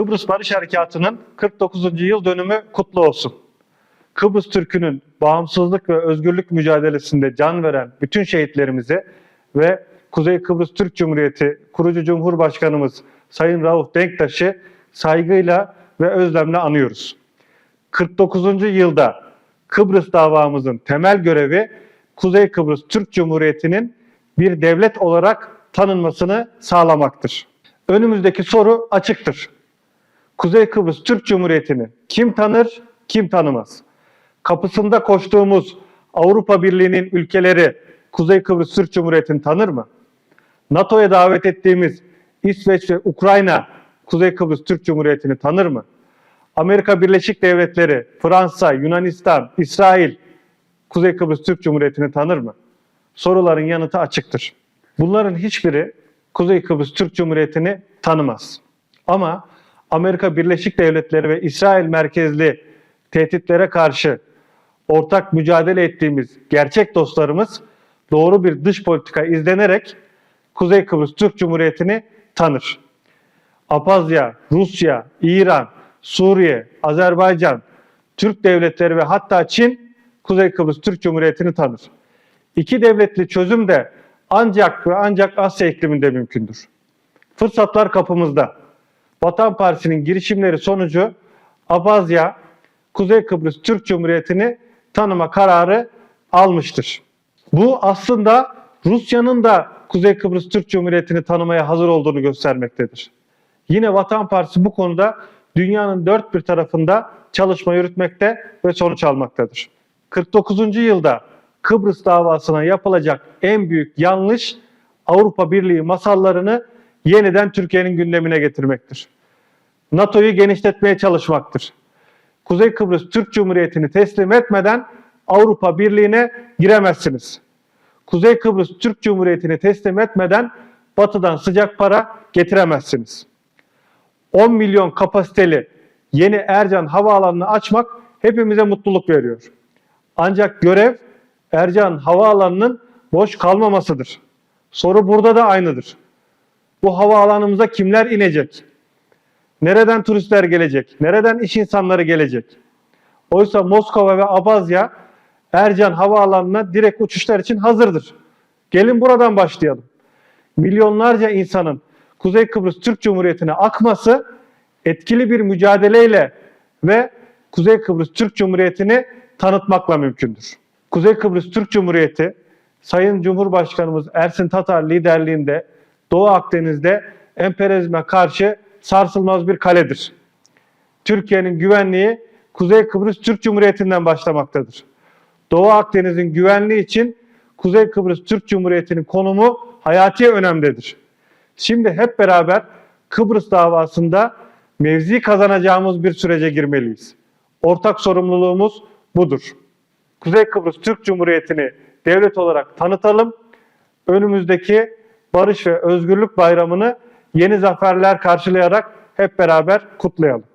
Kıbrıs Barış Harekatı'nın 49. yıl dönümü kutlu olsun. Kıbrıs Türk'ünün bağımsızlık ve özgürlük mücadelesinde can veren bütün şehitlerimize ve Kuzey Kıbrıs Türk Cumhuriyeti kurucu Cumhurbaşkanımız Sayın Rauf Denktaş'ı saygıyla ve özlemle anıyoruz. 49. yılda Kıbrıs davamızın temel görevi Kuzey Kıbrıs Türk Cumhuriyeti'nin bir devlet olarak tanınmasını sağlamaktır. Önümüzdeki soru açıktır. Kuzey Kıbrıs Türk Cumhuriyeti'ni kim tanır, kim tanımaz? Kapısında koştuğumuz Avrupa Birliği'nin ülkeleri Kuzey Kıbrıs Türk Cumhuriyeti'ni tanır mı? NATO'ya davet ettiğimiz İsveç ve Ukrayna Kuzey Kıbrıs Türk Cumhuriyeti'ni tanır mı? Amerika Birleşik Devletleri, Fransa, Yunanistan, İsrail Kuzey Kıbrıs Türk Cumhuriyeti'ni tanır mı? Soruların yanıtı açıktır. Bunların hiçbiri Kuzey Kıbrıs Türk Cumhuriyeti'ni tanımaz. Ama Amerika Birleşik Devletleri ve İsrail merkezli tehditlere karşı ortak mücadele ettiğimiz gerçek dostlarımız doğru bir dış politika izlenerek Kuzey Kıbrıs Türk Cumhuriyeti'ni tanır. Abhazya, Rusya, İran, Suriye, Azerbaycan, Türk devletleri ve hatta Çin Kuzey Kıbrıs Türk Cumhuriyeti'ni tanır. İki devletli çözüm de ancak ve ancak Asya ikliminde mümkündür. Fırsatlar kapımızda. Vatan Partisi'nin girişimleri sonucu Abazya, Kuzey Kıbrıs Türk Cumhuriyeti'ni tanıma kararı almıştır. Bu aslında Rusya'nın da Kuzey Kıbrıs Türk Cumhuriyeti'ni tanımaya hazır olduğunu göstermektedir. Yine Vatan Partisi bu konuda dünyanın dört bir tarafında çalışma yürütmekte ve sonuç almaktadır. 49. yılda Kıbrıs davasına yapılacak en büyük yanlış Avrupa Birliği masallarını yeniden Türkiye'nin gündemine getirmektir. NATO'yu genişletmeye çalışmaktır. Kuzey Kıbrıs Türk Cumhuriyeti'ni teslim etmeden Avrupa Birliği'ne giremezsiniz. Kuzey Kıbrıs Türk Cumhuriyeti'ni teslim etmeden batıdan sıcak para getiremezsiniz. 10 milyon kapasiteli yeni Ercan Havaalanı'nı açmak hepimize mutluluk veriyor. Ancak görev Ercan Havaalanı'nın boş kalmamasıdır. Soru burada da aynıdır. Bu havaalanımıza kimler inecek? Nereden turistler gelecek? Nereden iş insanları gelecek? Oysa Moskova ve Abazya Ercan Havaalanı'na direkt uçuşlar için hazırdır. Gelin buradan başlayalım. Milyonlarca insanın Kuzey Kıbrıs Türk Cumhuriyeti'ne akması etkili bir mücadeleyle ve Kuzey Kıbrıs Türk Cumhuriyeti'ni tanıtmakla mümkündür. Kuzey Kıbrıs Türk Cumhuriyeti Sayın Cumhurbaşkanımız Ersin Tatar liderliğinde Doğu Akdeniz'de emperyalizme karşı sarsılmaz bir kaledir. Türkiye'nin güvenliği Kuzey Kıbrıs Türk Cumhuriyeti'nden başlamaktadır. Doğu Akdeniz'in güvenliği için Kuzey Kıbrıs Türk Cumhuriyeti'nin konumu hayati önemdedir. Şimdi hep beraber Kıbrıs davasında mevzi kazanacağımız bir sürece girmeliyiz. Ortak sorumluluğumuz budur. Kuzey Kıbrıs Türk Cumhuriyeti'ni devlet olarak tanıtalım. Önümüzdeki Barış ve Özgürlük Bayramı'nı yeni zaferler karşılayarak hep beraber kutlayalım.